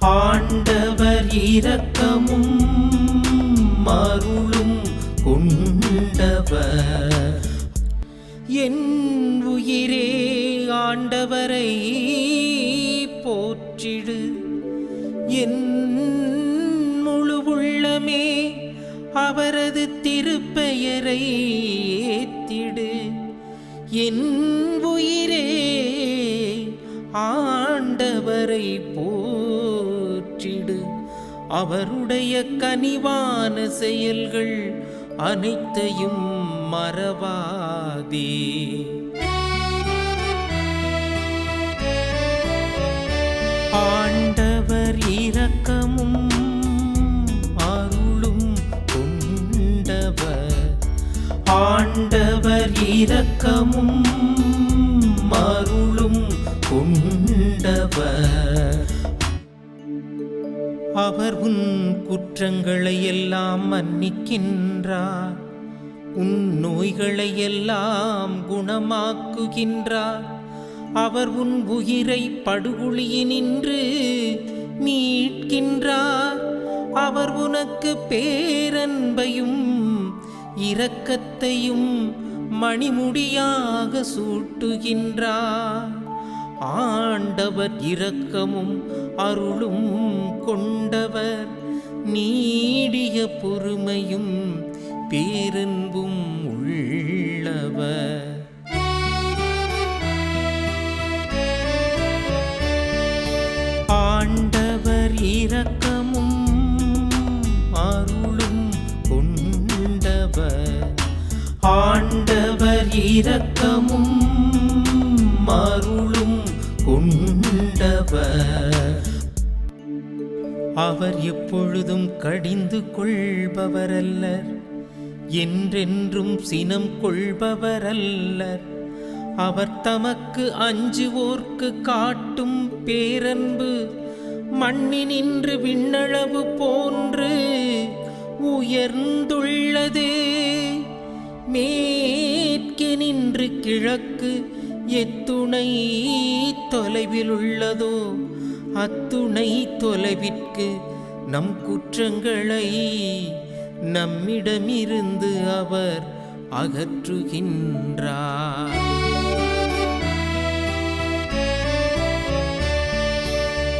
ஆண்டவர் இரக்கமும் மருளும் கொண்டவர். என் உயிரே ஆண்டவரை போற்றிடு. என் முழு உள்ளமே அவரது திருப்பெயரை ஏத்திடு. என் உயிரே ஆண்டவரை போ அவருடைய கனிவான செயல்கள் அனைத்தையும் மறவாதே. ஆண்டவர் இரக்கமும் அருளும் கொண்டவர். ஆண்டவர் இரக்கமும் அருளும் கொண்டவர். அவர் உன் குற்றங்களை எல்லாம் மன்னிக்கின்றார். உன் நோய்களை எல்லாம் குணமாக்குகின்றார். அவர் உன் உயிரை படுகுழியினின்று மீட்கின்றார். அவர் உனக்கு பேரன்பையும் இரக்கத்தையும் மணிமுடியாக சூட்டுகின்றார். ஆண்டவர் இரக்கமும் அருளும் கொண்டவர். நீடிய பொறுமையும் பேரன்பும் உள்ளவர். ஆண்டவர் இரக்கமும் அருளும் கொண்டவர். ஆண்டவர் இரக்கமும் அருளும் கொண்டவர். அவர் எப்பொழுதும் கடிந்து கொள்பவரல்லர். என்றென்றும் சினம் கொள்பவரல்லர். அவர் தமக்கு அஞ்சுவோர்க்கு காட்டும் பேரன்பு. மண்ணினின்று விண்ணளவு போன்று உயர்ந்துள்ளது. மேற்கே நின்று கிழக்கு எத்துணை தொலைவில் உள்ளதோ அத்துணை தொலைவிற்கு நம் குற்றங்களை நம்மிடமிருந்து அவர் அகற்றுகின்றார்.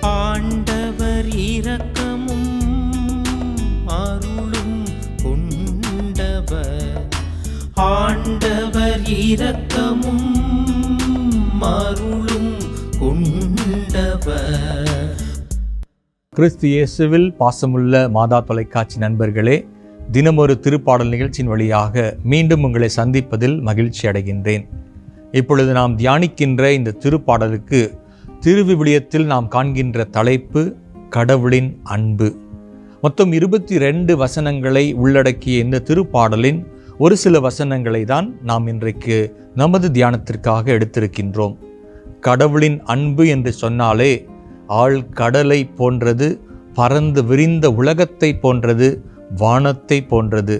ஆண்டவர் இரக்கமும் அருளும் கொண்டவர். ஆண்டவர் இரக்கமும் அருளும் கொண்டவர். கிறிஸ்து இயேசுவில் பாசமுள்ள மாதா தொலைக்காட்சி நண்பர்களே தினமொரு திருப்பாடல் நிகழ்ச்சியின் வழியாக மீண்டும் உங்களை சந்திப்பதில் மகிழ்ச்சி அடைகின்றேன். இப்பொழுது நாம் தியானிக்கின்ற இந்த திருப்பாடலுக்கு திருவிவிலியத்தில் நாம் காண்கின்ற தலைப்பு கடவுளின் அன்பு. மொத்தம் இருபத்தி ரெண்டு வசனங்களை உள்ளடக்கிய இந்த திருப்பாடலின் ஒரு சில வசனங்களை தான் நாம் இன்றைக்கு நமது தியானத்திற்காக எடுத்திருக்கின்றோம். கடவுளின் அன்பு என்று சொன்னாலே ஆள் கடலை போன்றது பறந்து விரிந்த உலகத்தை போன்றது வானத்தை போன்றது.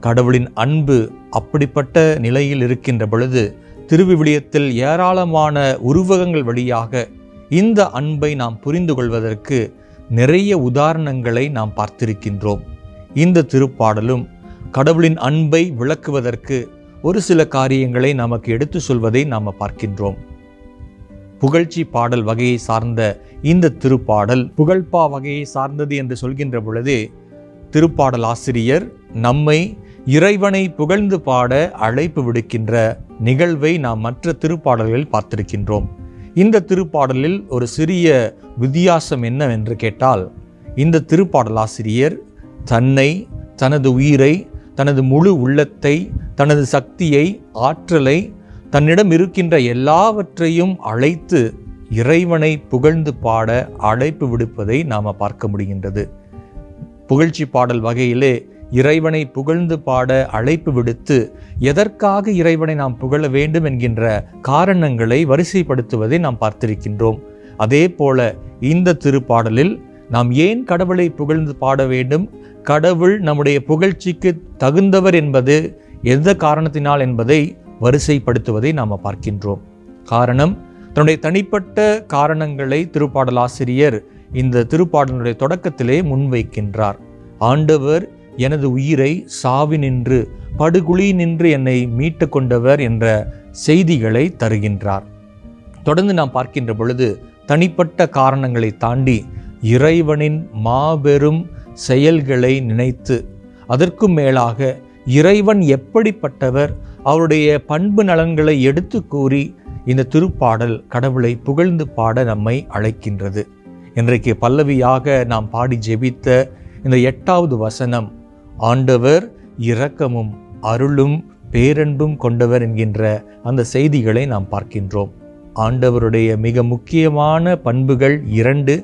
கடவுளின் அன்பு அப்படிப்பட்ட நிலையில் இருக்கின்ற பொழுது திருவிவிலியத்தில் ஏராளமான உருவகங்கள் வழியாக இந்த அன்பை நாம் புரிந்து கொள்வதற்கு நிறைய உதாரணங்களை நாம் பார்த்திருக்கின்றோம். இந்த திருப்பாடலும் கடவுளின் அன்பை விளக்குவதற்கு ஒரு சில காரியங்களை நமக்கு எடுத்து சொல்வதை நாம் பார்க்கின்றோம். புகழ்ச்சி பாடல் வகையை சார்ந்த இந்த திருப்பாடல் புகழ்பா வகையை சார்ந்தது என்று சொல்கின்ற பொழுதே திருப்பாடல் ஆசிரியர் நம்மை இறைவனை புகழ்ந்து பாட அழைப்பு விடுக்கின்ற நிகழ்வை நாம் மற்ற திருப்பாடல்களில் பார்த்திருக்கின்றோம். இந்த திருப்பாடலில் ஒரு சிறிய வித்தியாசம் என்னவென்று கேட்டால் இந்த திருப்பாடலாசிரியர் தன்னை தனது உயிரை தனது முழு உள்ளத்தை தனது சக்தியை ஆற்றலை தன்னிடம் இருக்கின்ற எல்லாவற்றையும் அழைத்து இறைவனை புகழ்ந்து பாட அழைப்பு விடுப்பதை நாம் பார்க்க முடிகின்றது. புகழ்ச்சி பாடல் வகையிலே இறைவனை புகழ்ந்து பாட அழைப்பு விடுத்து எதற்காக இறைவனை நாம் புகழ வேண்டும் என்கின்ற காரணங்களை வரிசைப்படுத்துவதை நாம் பார்த்திருக்கின்றோம். அதே போல இந்த திருப்பாடலில் நாம் ஏன் கடவுளை புகழ்ந்து பாட வேண்டும்? கடவுள் நம்முடைய புகழ்ச்சிக்கு தகுந்தவர் என்பது எந்த காரணத்தினால் என்பதை வரிசைப்படுத்துவதை நாம் பார்க்கின்றோம். காரணம் தன்னுடைய தனிப்பட்ட காரணங்களை திருப்பாடல் ஆசிரியர் இந்த திருப்பாடலுடைய தொடக்கத்திலே முன்வைக்கின்றார். ஆண்டவர் எனது உயிரை சாவினின்று படுகுழி நின்று என்னை மீட்டு கொண்டவர் என்ற செய்திகளை தருகின்றார். தொடர்ந்து நாம் பார்க்கின்ற பொழுது தனிப்பட்ட காரணங்களை தாண்டி இறைவனின் மாபெரும் செயல்களை நினைத்து அதற்கும் மேலாக இறைவன் எப்படிப்பட்டவர் அவருடைய பண்பு நலன்களை எடுத்து கூறி இந்த திருப்பாடல் கடவுளை புகழ்ந்து பாட நம்மை அழைக்கின்றது. இன்றைக்கு பல்லவியாக நாம் பாடி ஜெபித்த இந்த எட்டாவது வசனம் ஆண்டவர் இரக்கமும் அருளும் பேரன்பும் கொண்டவர் என்கின்ற அந்த செய்திகளை நாம் பார்க்கின்றோம். ஆண்டவருடைய மிக முக்கியமான பண்புகள் இரண்டு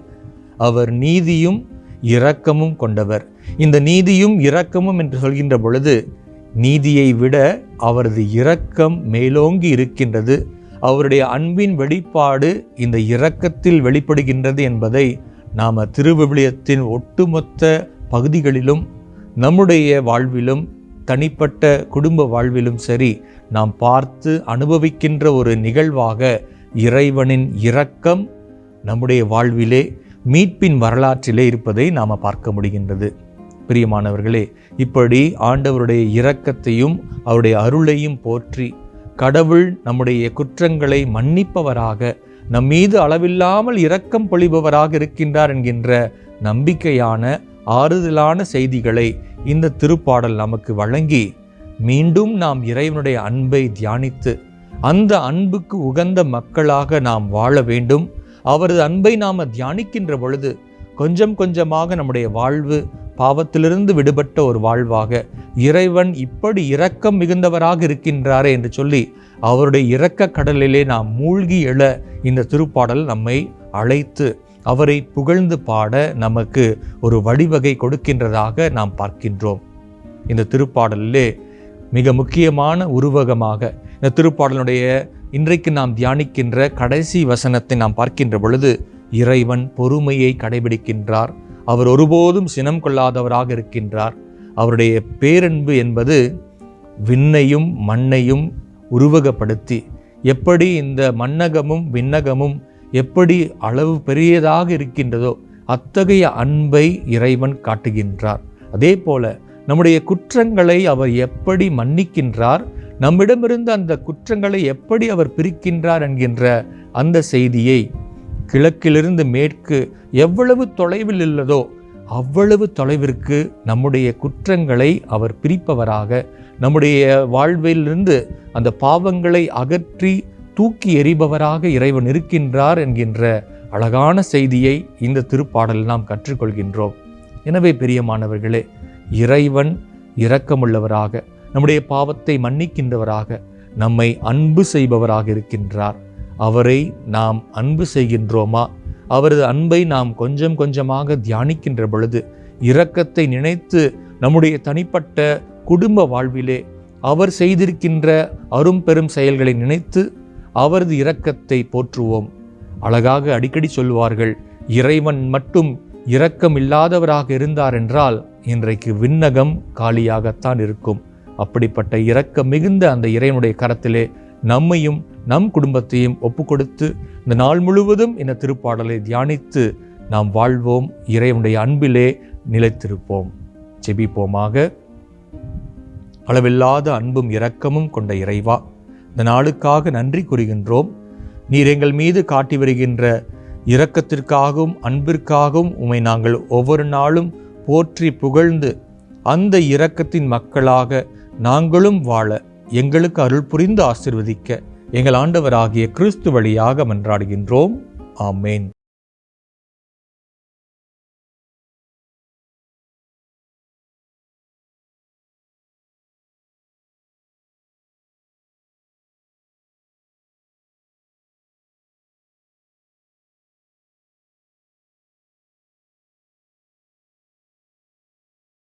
அவர் நீதியும் இரக்கமும் கொண்டவர். இந்த நீதியும் இரக்கமும் என்று சொல்கின்ற பொழுது நீதியை விட அவரது இரக்கம் மேலோங்கி இருக்கின்றது. அவருடைய அன்பின் வெளிப்பாடு இந்த இரக்கத்தில் வெளிப்படுகின்றது என்பதை நாம் திருவிவிலியத்தின் ஒட்டுமொத்த பகுதிகளிலும் நம்முடைய வாழ்விலும் தனிப்பட்ட குடும்ப வாழ்விலும் சரி நாம் பார்த்து அனுபவிக்கின்ற ஒரு நிகழ்வாக இறைவனின் இரக்கம் நம்முடைய வாழ்விலே மீட்பின் வரலாற்றிலே இருப்பதை நாம் பார்க்க முடிகின்றது. பிரியமானவர்களே இப்படி ஆண்டவருடைய இரக்கத்தையும் அவருடைய அருளையும் போற்றி கடவுள் நம்முடைய குற்றங்களை மன்னிப்பவராக நம் மீது அளவில்லாமல் இரக்கம் பொழிபவராக இருக்கின்றார் என்கின்ற நம்பிக்கையான ஆறுதலான செய்திகளை இந்த திருப்பாடல் நமக்கு வழங்கி மீண்டும் நாம் இறைவனுடைய அன்பை தியானித்து அந்த அன்புக்கு உகந்த மக்களாக நாம் வாழ வேண்டும். அவரது அன்பை நாம் தியானிக்கின்ற பொழுது கொஞ்சம் கொஞ்சமாக நம்முடைய வாழ்வு பாவத்திலிருந்து விடுபட்ட ஒரு வாழ்வாக இறைவன் இப்படி இரக்கம் மிகுந்தவராக இருக்கின்றாரே என்று சொல்லி அவருடைய இரக்க கடலிலே நாம் மூழ்கி எழ இந்த திருப்பாடல் நம்மை அழைத்து அவரை புகழ்ந்து பாட நமக்கு ஒரு வழிவகை கொடுக்கின்றதாக நாம் பார்க்கின்றோம். இந்த திருப்பாடலிலே மிக முக்கியமான உருவகமாக இந்த திருப்பாடலுடைய இன்றைக்கு நாம் தியானிக்கின்ற கடைசி வசனத்தை நாம் பார்க்கின்ற பொழுது இறைவன் பொறுமையை கடைபிடிக்கின்றார். அவர் ஒருபோதும் சினம் கொள்ளாதவராக இருக்கின்றார். அவருடைய பேரன்பு என்பது விண்ணையும் மண்ணையும் உருவகப்படுத்தி எப்படி இந்த மன்னகமும் விண்ணகமும் எப்படி அளவு பெரியதாக இருக்கின்றதோ அத்தகைய அன்பை இறைவன் காட்டுகின்றார். அதே போல நம்முடைய குற்றங்களை அவர் எப்படி மன்னிக்கின்றார்? நம்மிடமிருந்து அந்த குற்றங்களை எப்படி அவர் பிரிக்கின்றார் என்கின்ற அந்த செய்தியை கிழக்கிலிருந்து மேற்கு எவ்வளவு தொலைவில் உள்ளதோ அவ்வளவு தொலைவிற்கு நம்முடைய குற்றங்களை அவர் பிரிப்பவராக நம்முடைய வாழ்விலிருந்து அந்த பாவங்களை அகற்றி தூக்கி எறிபவராக இறைவன் இருக்கின்றார் என்கின்ற அழகான செய்தியை இந்த திருப்பாடலில் நாம் கற்றுக்கொள்கின்றோம். எனவே பிரியமானவர்களே இறைவன் இரக்கமுள்ளவராக நம்முடைய பாவத்தை மன்னிக்கின்றவராக நம்மை அன்பு செய்பவராக இருக்கின்றார். அவரை நாம் அன்பு செய்கின்றோமா? அவரது அன்பை நாம் கொஞ்சம் கொஞ்சமாக தியானிக்கின்ற பொழுது இரக்கத்தை நினைத்து நம்முடைய தனிப்பட்ட குடும்ப வாழ்விலே அவர் செய்திருக்கின்ற அரும்பெரும் செயல்களை நினைத்து அவரது இரக்கத்தை போற்றுவோம். அழகாக அடிக்கடி சொல்வார்கள் இறைவன் மட்டும் இரக்கம் இல்லாதவராக இருந்தார் என்றால் இன்றைக்கு விண்ணகம் காலியாகத்தான் இருக்கும். அப்படிப்பட்ட இரக்கம் மிகுந்த அந்த இறைவனுடைய கரத்திலே நம்மையும் நம் குடும்பத்தையும் ஒப்பு கொடுத்து இந்த நாள் முழுவதும் இந்த திருப்பாடலை தியானித்து நாம் வாழ்வோம். இறைவனுடைய அன்பிலே நிலைத்திருப்போம். செபிப்போமாக அளவில்லாத அன்பும் இரக்கமும் கொண்ட இறைவா இந்த நாளுக்காக நன்றி கூறுகின்றோம். நீர் எங்கள் மீது காட்டி வருகின்ற இரக்கத்திற்காகவும் அன்பிற்காகவும் உமை நாங்கள் ஒவ்வொரு நாளும் போற்றி புகழ்ந்து அந்த இரக்கத்தின் மக்களாக நாங்களும் வாழ எங்களுக்கு அருள் புரிந்து ஆசிர்வதிக்க எங்கள் ஆண்டவராகிய கிறிஸ்து வழியாக மன்றாடுகின்றோம். ஆமேன்.